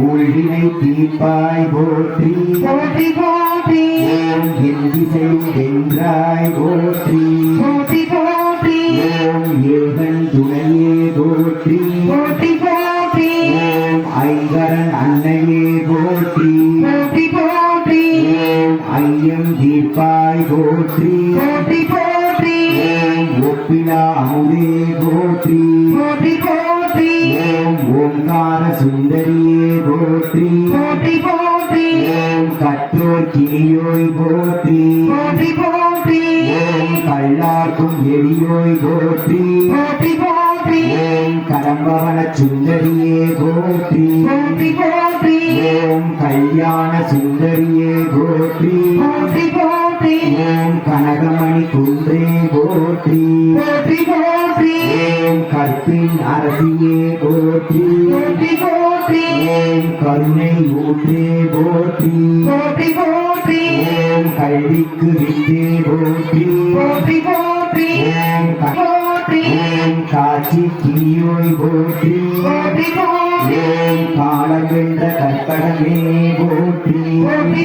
ஊழ்வினை தீர்ப்பாய் போற்றி. போற்றி போற்றி. ஓம் என் திசை வென்றாய் போற்றி. போற்றி போற்றி. ஓம் ஏகன் துணையே போற்றி. போற்றி போற்றி. ஓம் ஐங்கரன் அன்னையே போற்றி. போற்றி போற்றி. ஓம் ஐயம் தீர்ப்பாய் போற்றி. போற்றி போற்றி. ஓம் ஒப்பிலா அமுதே போற்றி. போற்றி போற்றி சுந்தரியே போற்றி. போற்றி போற்றி. ஓம் கற்றோர் கிளியோய் போற்றி. போற்றி போற்றி. ஓம் கல்லாக்கும் எளியோய் போற்றி. போற்றி போற்றி. ஓம் கரம்பவன சுந்தரியே போற்றி. போற்றி போற்றி. ஓம் கல்யாண சுந்தரியே போற்றி. போற்றி போற்றி ஓம் கனகமணி குன்றே போற்றி? போற்றி போற்றி. ஓம் கற்பின் அரசியே போற்றி? போற்றி போற்றி. ஓம் கருணை ஊற்றே போற்றி? போற்றி போற்றி. ஓம் கல்விக்கு வித்தே போற்றி? போற்றி போற்றி. ஓம் போற்றி. ஓம் காட்சி கிளியோய் போற்றி? போற்றி போற்றி. ஓம் காலம் வென்ற கற்பகமே போற்றி? போற்றி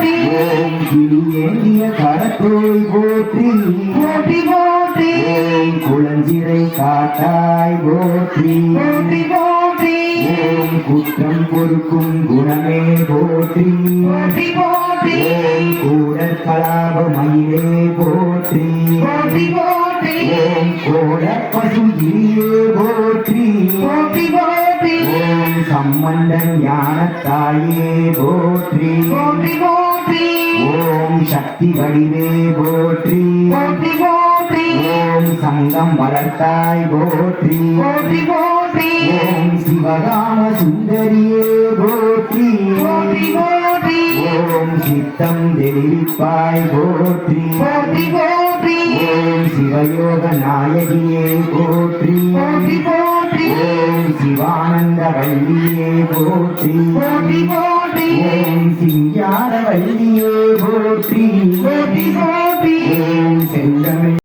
போற்றி ஓம் கிளி ஏந்திய கரத்தோய் போற்றி போற்றி போற்றி ஓம் குளஞ்சிரை காட்டாய் போற்றி போற்றி போற்றி ஓம் குற்றம் பொறுக்கும் குணமே போற்றி போற்றி போற்றி ஓம் கூடற் கலாப மயிலே போற்றி போற்றி போற்றி ஓம் கோட பசு போற்றி போற்றி போற்றி ஓம் சம்பந்தன் ஞானத்தாயே போற்றி. போற்றி போற்றி. ஓம் சக்தி வடிவே போற்றி. போற்றி போற்றி. ஓம் சங்கம் வளர்த்தாய் போற்றி. போற்றி போற்றி. ஓம் சிவகாம சுந்தரியே போற்றி. போற்றி போற்றி. ஓம் சித்தம் தெளிப்பாய் போற்றி. போற்றி போற்றி. ஓம் சிவயோக நாயகியே போற்றி. போற்றி போற்றி. சிவானந்த வள்ளியே போற்றி ஓம் சிங்கார வள்ளியே போற்றி. ஓம் செந்தமிழ்